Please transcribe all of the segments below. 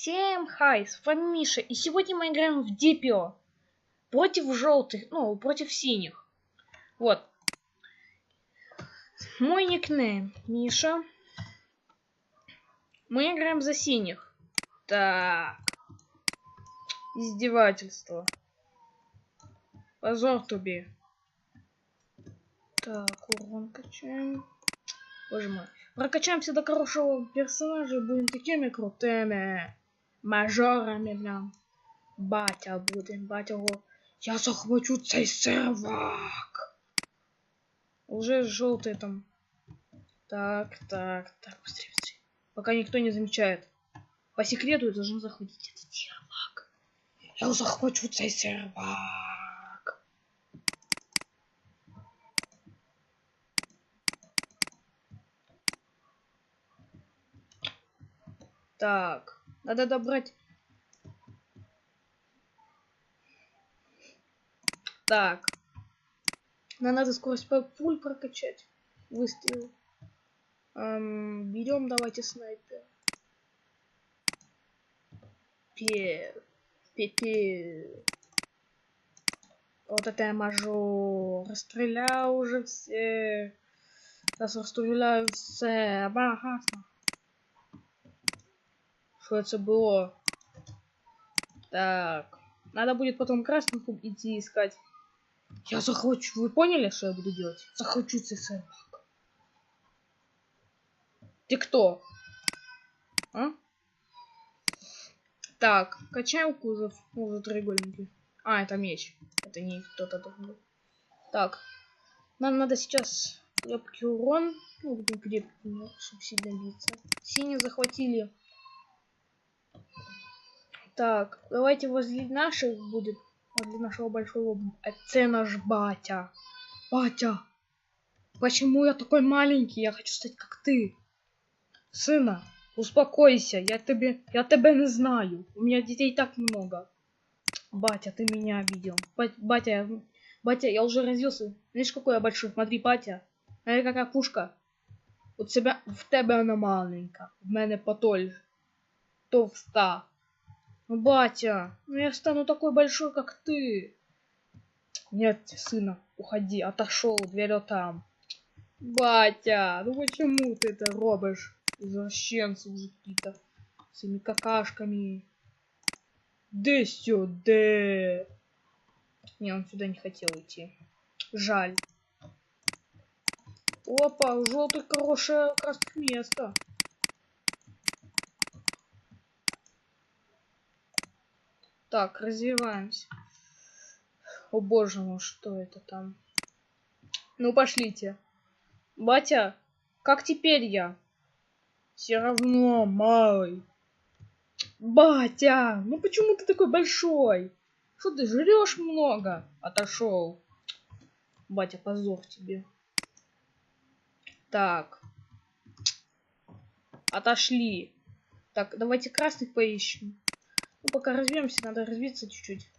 Всем хай, с вами Миша, и сегодня мы играем в Дипио против желтых, ну, против синих. Вот. Мой никнейм Миша. Мы играем за синих. Так. Издевательство. Позор тебе. Так, урон качаем. Боже мой. Прокачаемся до хорошего персонажа и будем такими крутыми. Мажорами, блям. Батя будем, батя го. Я захвачу цей сервак. Уже желтый там. Так, так, так, быстрее, быстрее. Пока никто не замечает. По секрету я должен захватить этот сервак. Я захвачу цей сервак. Так, надо добрать... Так. Нам надо скорость пуль прокачать. Выстрел. Эм, берем, давайте снайпер. Пе... Пепе. Вот это я мажор. Расстрелял уже все. Сейчас расстреляю все. Ага. Что это было? Так. Надо будет потом красных идти искать. Я захочу. Вы поняли, что я буду делать? Захочу циферок. Ты кто? А? Так, качаем кузов. Кузов треугольники. А, это меч. Это не кто-то другой. Так. Нам надо сейчас крепкий урон. Ну, будем крепкими, чтобы сильно биться. Синий захватили. Так, давайте возле наших будет, возле нашего большого... Это наш батя. Батя, почему я такой маленький? Я хочу стать как ты. Сына, успокойся, я тебе, я тебя не знаю. У меня детей так много. Батя, ты меня обидел. Батя, батя, я уже родился. Знаешь, какой я большой? Смотри, батя. Смотри, какая пушка. У тебя, в тебе она маленька. В мене потоль. Товста. Батя, ну я стану такой большой, как ты. Нет, сына, уходи, отошел, дверь там. Батя, ну почему ты это робишь? Извращенцы уже какие-то. Своими какашками. Да сюда. Не, он сюда не хотел идти. Жаль. Опа, у желтых хорошее красных место. Так, развиваемся. О боже мой, что это там? Ну, пошлите. Батя, как теперь я? Все равно малый. Батя, ну почему ты такой большой? Что ты жрешь много? Отошел. Батя, позор тебе. Так. Отошли. Так, давайте красных поищем. Ну, пока разберемся, надо развиться чуть-чуть.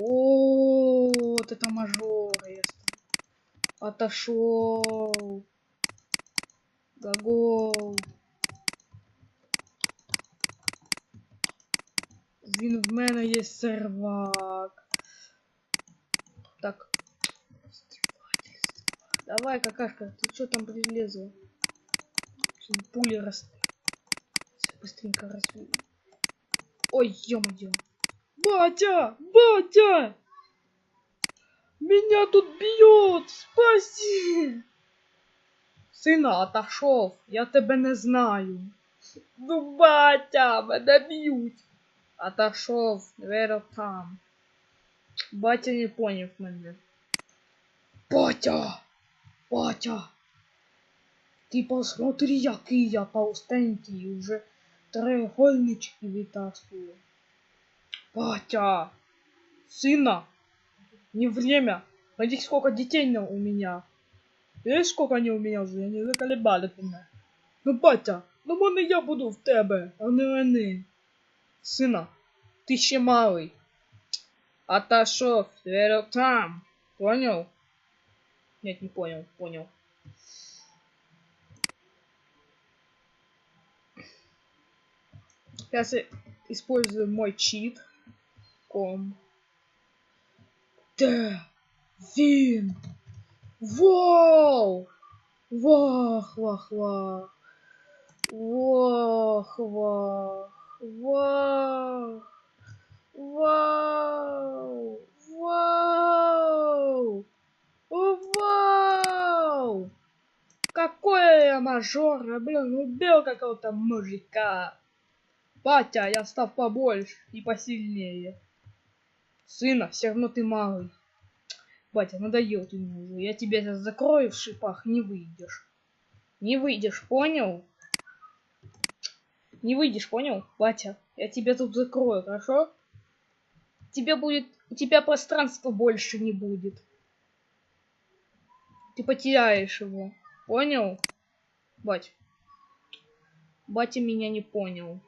О, вот это мажор. Отошел. Гагол. Він є сервак. Так. Давай, какашка, ты что там прилезла? Пули рас... Быстренько разве... Ой, ё-моё. Батя! Батя! Меня тут бьет! Спаси! Сына, отошел. Я тебя не знаю. Ну, батя, мене б'ють. Отошов, двері там. Батя не понял мене. Батя! Батя! Ты посмотри, який я толстенький, уже треугольнички вытаскиваю. Батя! Сына! Не время! Смотри, сколько детей у меня. Видишь, сколько они у меня уже? Они заколебали меня. Ну, батя, ну можно я буду в тебе, а не вони. Сына, ты ще малый. Отошел, дверь там. Понял? Нет, не понял, понял. Сейчас я использую мой чит. Ком. Т. Вин. Вау! Вах, вах, вах. Вах, вах, вах. Вау! Вау! Я мажор, блин, убил какого-то мужика. Батя, я стал побольше и посильнее. Сына, все равно ты малый. Батя, надоел ты мне уже. Я тебя сейчас закрою в шипах, не выйдешь. Не выйдешь, понял? Не выйдешь, понял, батя? Я тебя тут закрою, хорошо? Тебе будет... У тебя пространства больше не будет. Ты потеряешь его. Понял? Бать. Батя меня не понял.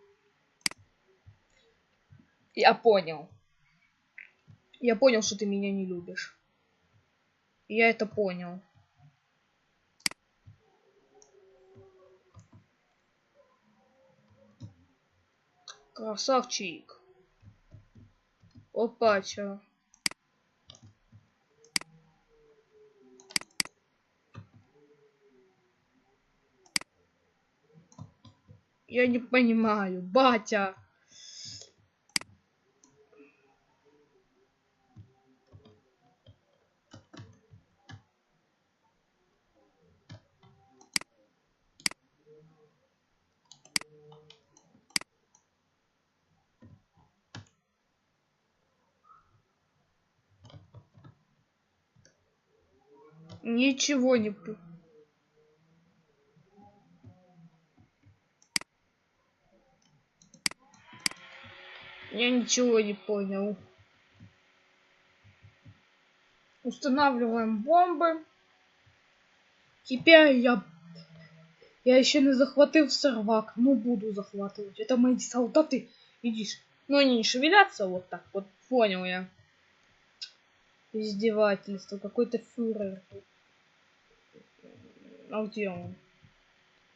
Я понял. Я понял, что ты меня не любишь. Я это понял. Красавчик. Опача. Я не понимаю, батя. Ничего не... Я ничего не понял. Устанавливаем бомбы. Теперь я... Я еще не захватил сервак. Ну, буду захватывать. Это мои солдаты. Видишь? Но они не шевелятся вот так вот. Понял я. Издевательство. Какой-то фюрер. А где он?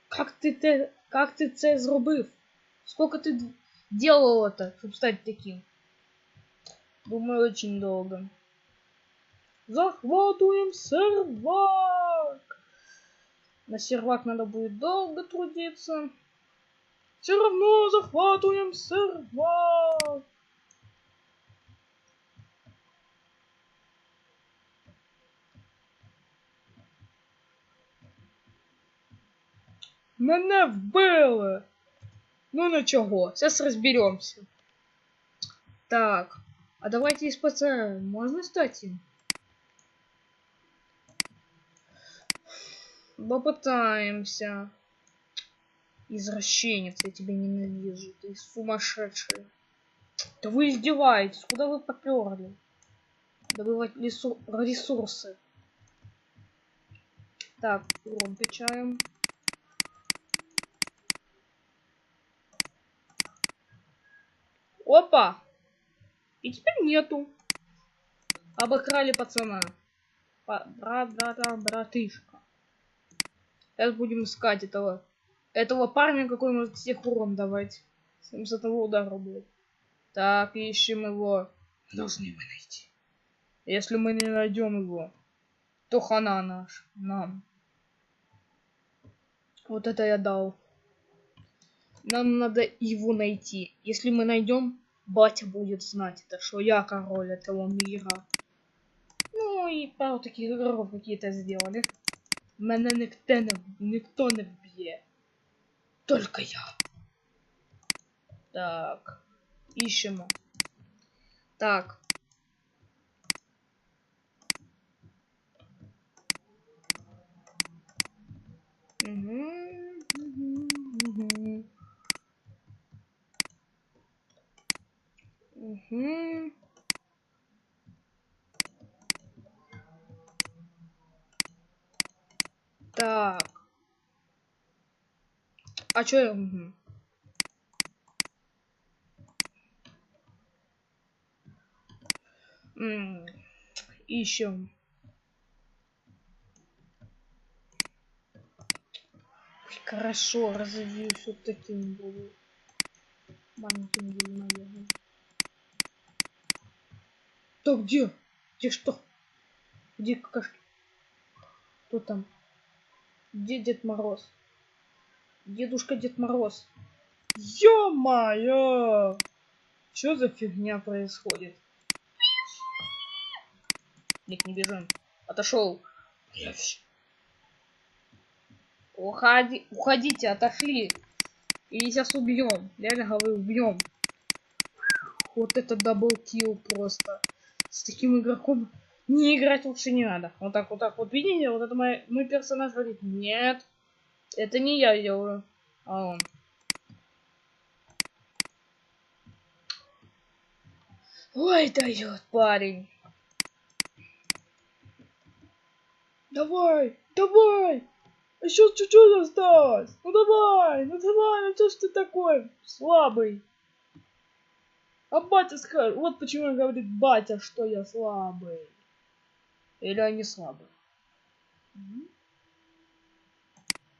Как ты те, как ты це зробив? Сколько ты делал это, чтобы стать таким? Думаю, очень долго. Захватываем сервак! На сервак надо будет долго трудиться. Все равно захватываем сервак! Мене вбили. Ну ничего, сейчас разберемся. Так, а давайте из ПЦ можно стать им? Попытаемся. Извращенец, я тебя ненавижу. Ты сумасшедший. Да вы издеваетесь, куда вы поперли? Добывать ресурсы. Так, урон качаем. Опа! И теперь нету. Обокрали пацана. Брат, брата, братышка. Сейчас будем искать этого. Этого парня, какой может всех урон давать. С этого удара будет. Так, ищем его. Должны мы найти. Если мы не найдем его, то хана наш. Нам. Вот это я дал. Нам надо его найти. Если мы найдем, батя будет знать это, что я король этого мира. Ну и пару таких игроков какие-то сделали. Мене никто не, никто не бьет. Только я. Так. Ищем. Так. Угу. Угу. Угу. Угу. Так. А чё я... Угу. Ищем. Хорошо, развеюсь вот таким буду. Маленький неделю, наверное. Да где? Где что? Где какашки? Кто там? Где Дед Мороз? Дедушка Дед Мороз. Ё-моё! Что за фигня происходит? Ник, не бежим. Отошел. Уходи, уходите, отошли. И сейчас убьем. Реально говорю, убьем. Вот это даблкил просто. С таким игроком не играть лучше не надо. Вот так, вот так. Вот видите, вот это мой, мой персонаж говорит, нет, это не я делаю, а он. Ой, дает парень. Давай, давай! Еще чуть-чуть осталось. Ну давай, ну давай, ну что ж ты такой слабый? А батя скажет, вот почему он говорит батя, что я слабый. Или они слабые?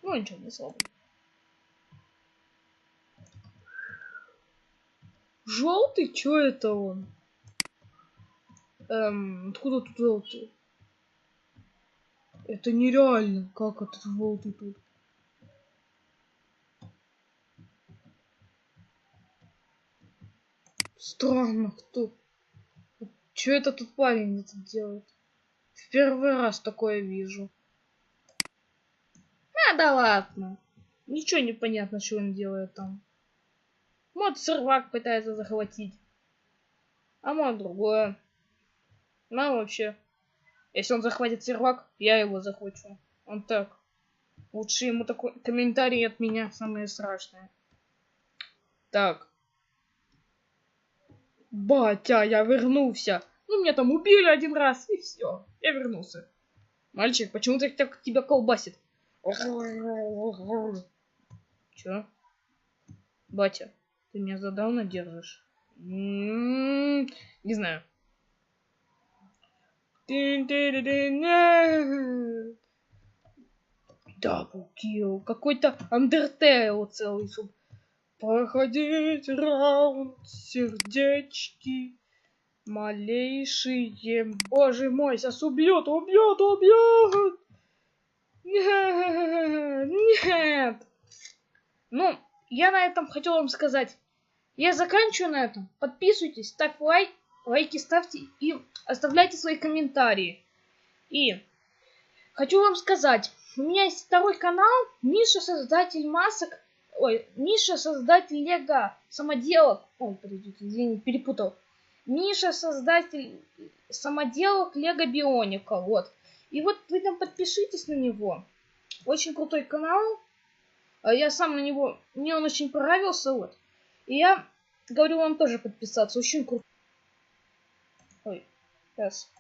Ну ничего, не слабый. Желтый? Чё это он? Эм, откуда тут желтый? Это нереально. Как этот желтый тут? Странно, кто? Чё это тут парень это делает? В первый раз такое вижу. А, да ладно. Ничего не понятно, что он делает там. Мод сервак пытается захватить. А мод другое. Ну, вообще. Если он захватит сервак, я его захвачу. Он так. Лучше ему такой комментарий от меня самое страшное. Так. Батя, я вернулся. Ну, меня там убили один раз, и все. Я вернулся. Мальчик, почему ты так тебя колбасит? Чё? Батя, ты меня задавно держишь? М-м-м, не знаю. Даблкил. Какой-то Андертейл целый. Чтоб проходить раунд сердечки. Малейшие. Боже мой, сейчас убьет, убьет, убьет. Нет, нет. Ну, я на этом хотел вам сказать. Я заканчиваю на этом. Подписывайтесь, ставь лайк лайки ставьте и оставляйте свои комментарии. И хочу вам сказать, у меня есть второй канал, Миша создатель масок, ой, Миша создатель Лего самоделок, ой, подождите, извините, перепутал. Миша создатель самоделок Лего Бионика, вот. И вот вы там подпишитесь на него. Очень крутой канал. А я сам на него, мне он очень понравился, вот. И я говорю вам тоже подписаться, очень круто. Ой, сейчас.